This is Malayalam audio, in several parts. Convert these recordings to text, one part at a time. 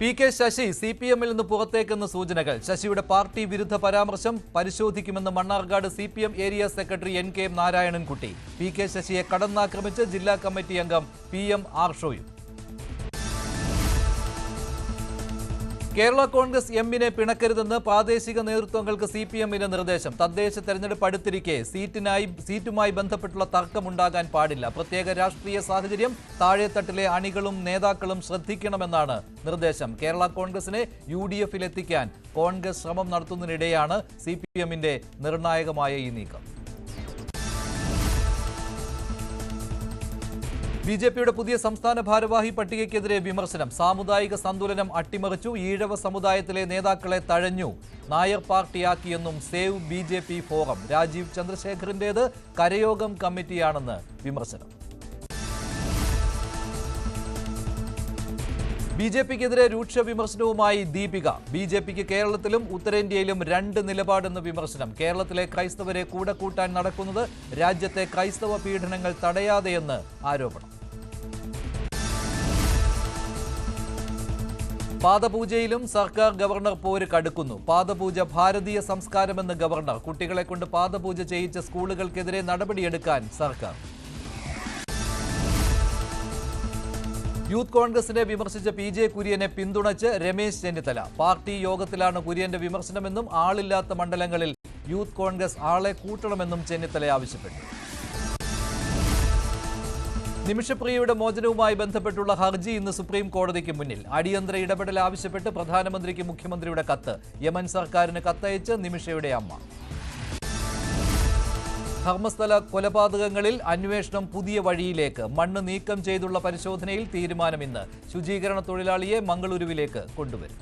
P K Sasi C P എമ്മിൽ നിന്ന് പുറത്തേക്കെന്ന് സൂചനകൾ. ശശിയുടെ പാർട്ടി വിരുദ്ധ പരാമർശം പരിശോധിക്കുമെന്ന് Mannarkkad C P M area secretary N K Narayanankutty. P K ശശിയെ കടന്നാക്രമിച്ച് ജില്ലാ കമ്മിറ്റി അംഗം പി എം ആർഷോയും കേരള കോൺഗ്രസ് എമ്മിനെ പിണക്കരുതെന്ന് പ്രാദേശിക നേതൃത്വങ്ങൾക്ക് സി പി എമ്മിന്റെ നിർദ്ദേശം. തദ്ദേശ തെരഞ്ഞെടുപ്പ് അടുത്തിരിക്കെ സീറ്റിനായി സീറ്റുമായി ബന്ധപ്പെട്ടുള്ള തർക്കമുണ്ടാകാൻ പാടില്ല. പ്രത്യേക രാഷ്ട്രീയ സാഹചര്യം താഴെത്തട്ടിലെ അണികളും നേതാക്കളും ശ്രദ്ധിക്കണമെന്നാണ് നിർദ്ദേശം. കേരള കോൺഗ്രസിനെ യു ഡി എഫിലെത്തിക്കാൻ കോൺഗ്രസ് ശ്രമം നടത്തുന്നതിനിടെയാണ് സി പി എമ്മിന്റെ നിർണായകമായ ഈ നീക്കം. ബി ജെ പിയുടെ പുതിയ സംസ്ഥാന ഭാരവാഹി പട്ടികയ്ക്കെതിരെ വിമർശനം. സാമുദായിക സന്തുലനം അട്ടിമറിച്ചു. ഈഴവ സമുദായത്തിലെ നേതാക്കളെ തഴഞ്ഞു. Nair പാർട്ടിയാക്കിയെന്നും save B J P forum. Rajeev ചന്ദ്രശേഖറിന്റേത് കരയോഗം കമ്മിറ്റിയാണെന്ന് വിമർശനം. ബി ജെ പിക്കെതിരെ രൂക്ഷ വിമർശനവുമായി ദീപിക. ബി ജെ പിക്ക് കേരളത്തിലും ഉത്തരേന്ത്യയിലും രണ്ട് നിലപാടെന്ന് വിമർശനം. കേരളത്തിലെ ക്രൈസ്തവരെ കൂടെ കൂട്ടാൻ നടക്കുന്നത് രാജ്യത്തെ ക്രൈസ്തവ പീഡനങ്ങൾ തടയാതെയെന്ന് ആരോപണം. പാദപൂജയിലും സർക്കാർ ഗവർണർ പോര് കടുക്കുന്നു. പാദപൂജ ഭാരതീയ സംസ്കാരമെന്ന് ഗവർണർ കുട്ടികളെ കൊണ്ട് പാദപൂജ ചെയ്യിച്ച സ്കൂളുകൾക്കെതിരെ നടപടിയെടുക്കാൻ സർക്കാർ. യൂത്ത് കോൺഗ്രസിനെ വിമർശിച്ച പി ജെ കുര്യനെ പിന്തുണച്ച് രമേശ് ചെന്നിത്തല. പാർട്ടി യോഗത്തിലാണ് കുര്യന്റെ വിമർശനമെന്നും ആളില്ലാത്ത മണ്ഡലങ്ങളിൽ യൂത്ത് കോൺഗ്രസ് ആളെ കൂട്ടണമെന്നും ചെന്നിത്തല ആവശ്യപ്പെട്ടു. നിമിഷപ്രിയയുടെ മോചനവുമായി ബന്ധപ്പെട്ടുള്ള ഹർജി ഇന്ന് സുപ്രീം കോടതിക്ക് മുന്നിൽ. അടിയന്തര ഇടപെടൽ ആവശ്യപ്പെട്ട് പ്രധാനമന്ത്രിക്ക് മുഖ്യമന്ത്രിയുടെ കത്ത്. യമൻ സർക്കാരിന് കത്തയച്ച് നിമിഷയുടെ അമ്മ. ധർമ്മസ്ഥല കൊലപാതകങ്ങളിൽ അന്വേഷണം പുതിയ വഴിയിലേക്ക്. മണ്ണ് നീക്കം ചെയ്തുള്ള പരിശോധനയിൽ തീരുമാനം ഇന്ന് ശുചീകരണ തൊഴിലാളിയെ മംഗളൂരുവിലേക്ക് കൊണ്ടുവരും.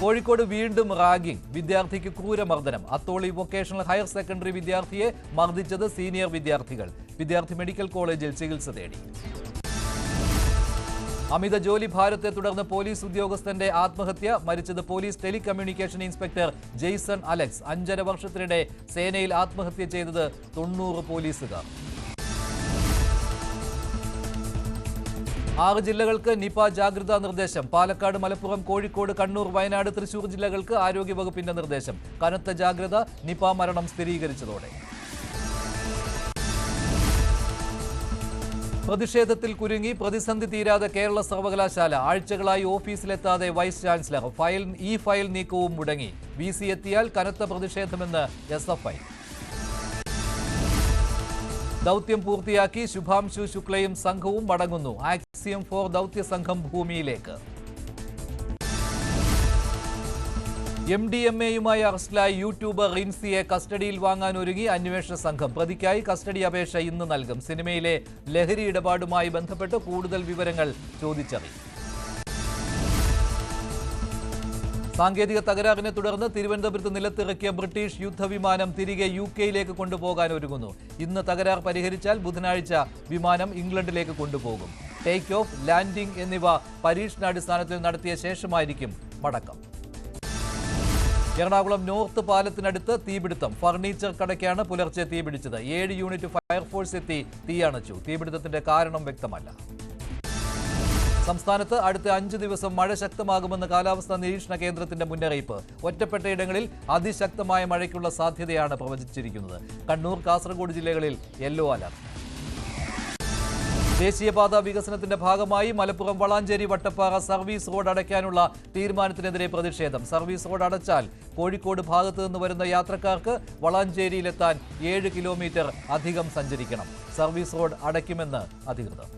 കോഴിക്കോട് വീണ്ടും റാഗിംഗ്. വിദ്യാർത്ഥിക്ക് ക്രൂരമർദ്ദനം. അത്തോളി വൊക്കേഷണൽ ഹയർ സെക്കൻഡറി വിദ്യാർത്ഥിയെ മർദ്ദിച്ചത് സീനിയർ വിദ്യാർത്ഥികൾ. വിദ്യാർത്ഥി മെഡിക്കൽ കോളേജിൽ ചികിത്സ തേടി. അമിത ജോലി ഭാരത്തെ തുടർന്ന് പോലീസ് ഉദ്യോഗസ്ഥന്റെ ആത്മഹത്യ. മരിച്ചത് police telecommunication inspector Jaison Alex. അഞ്ചര വർഷത്തിനിടെ സേനയിൽ ആത്മഹത്യ ചെയ്തത് തൊണ്ണൂറ് പോലീസുകാർ. ആറ് ജില്ലകൾക്ക് നിപ ജാഗ്രതാ നിർദ്ദേശം. പാലക്കാട് മലപ്പുറം കോഴിക്കോട് കണ്ണൂർ വയനാട് തൃശൂർ ജില്ലകൾക്ക് ആരോഗ്യവകുപ്പിന്റെ നിർദ്ദേശം. കനത്ത ജാഗ്രത നിപ മരണം സ്ഥിരീകരിച്ചതോടെ. പ്രതിഷേധത്തിൽ കുരുങ്ങി പ്രതിസന്ധി തീരാതെ കേരള സർവകലാശാല ആഴ്ചകളായി ഓഫീസിലെത്താതെ വൈസ് ചാൻസലർ ഫയൽ ഈ ഫയൽ നീക്കവും മുടങ്ങി. വി എത്തിയാൽ കനത്ത പ്രതിഷേധമെന്ന് എസ് ദൗത്യം പൂർത്തിയാക്കി ശുഭാംശു ശുക്ലയും സംഘവും മടങ്ങുന്നു. ആക്സിയം ഫോർ ദൗത്യ സംഘം ഭൂമിയിലേക്ക്. എം ഡി എം എയുമായി അറസ്റ്റിലായ യൂട്യൂബർ റിൻസിയെ കസ്റ്റഡിയിൽ വാങ്ങാൻ ഒരുങ്ങി അന്വേഷണ സംഘം. പ്രതിക്കായി കസ്റ്റഡി അപേക്ഷ ഇന്ന് നൽകും. സിനിമയിലെ ലഹരി ഇടപാടുമായി ബന്ധപ്പെട്ട് കൂടുതൽ വിവരങ്ങൾ ചോദിച്ചറിയും. സാങ്കേതിക തകരാറിനെ തുടർന്ന് തിരുവനന്തപുരത്ത് നിലത്തിറക്കിയ ബ്രിട്ടീഷ് യുദ്ധവിമാനം തിരികെ യു കെയിലേക്ക് കൊണ്ടുപോകാൻ ഒരുങ്ങുന്നു. ഇന്ന് തകരാർ പരിഹരിച്ചാൽ ബുധനാഴ്ച വിമാനം ഇംഗ്ലണ്ടിലേക്ക് കൊണ്ടുപോകും. ടേക്ക് ഓഫ് ലാൻഡിംഗ് എന്നിവ പരീക്ഷണാടിസ്ഥാനത്തിൽ നടത്തിയ ശേഷമായിരിക്കും മടക്കം. എറണാകുളം നോർത്ത് പാലത്തിനടുത്ത് തീപിടുത്തം. ഫർണിച്ചർ കടയ്ക്കാണ് പുലർച്ചെ തീപിടിച്ചത്. ഏഴ് യൂണിറ്റ് ഫയർഫോഴ്സ് എത്തി തീയണച്ചു തീപിടുത്തത്തിന്റെ കാരണം വ്യക്തമല്ല. സംസ്ഥാനത്ത് അടുത്ത അഞ്ച് ദിവസം മഴ ശക്തമാകുമെന്ന് കാലാവസ്ഥാ നിരീക്ഷണ കേന്ദ്രത്തിന്റെ മുന്നറിയിപ്പ്. ഒറ്റപ്പെട്ടയിടങ്ങളിൽ അതിശക്തമായ മഴയ്ക്കുള്ള സാധ്യതയാണ് പ്രവചിച്ചിരിക്കുന്നത്. കണ്ണൂർ കാസർഗോഡ് ജില്ലകളിൽ യെല്ലോ അലർട്ട്. ദേശീയപാത വികസനത്തിന്റെ ഭാഗമായി മലപ്പുറം വളാഞ്ചേരി വട്ടപ്പാറ സർവീസ് റോഡ് അടയ്ക്കാനുള്ള തീരുമാനത്തിനെതിരെ പ്രതിഷേധം. സർവീസ് റോഡ് അടച്ചാൽ കോഴിക്കോട് ഭാഗത്തു നിന്ന് വരുന്ന യാത്രക്കാർക്ക് വളാഞ്ചേരിയിലെത്താൻ ഏഴ് കിലോമീറ്റർ അധികം സഞ്ചരിക്കണം. സർവീസ് റോഡ് അടയ്ക്കുമെന്ന് അധികൃതർ.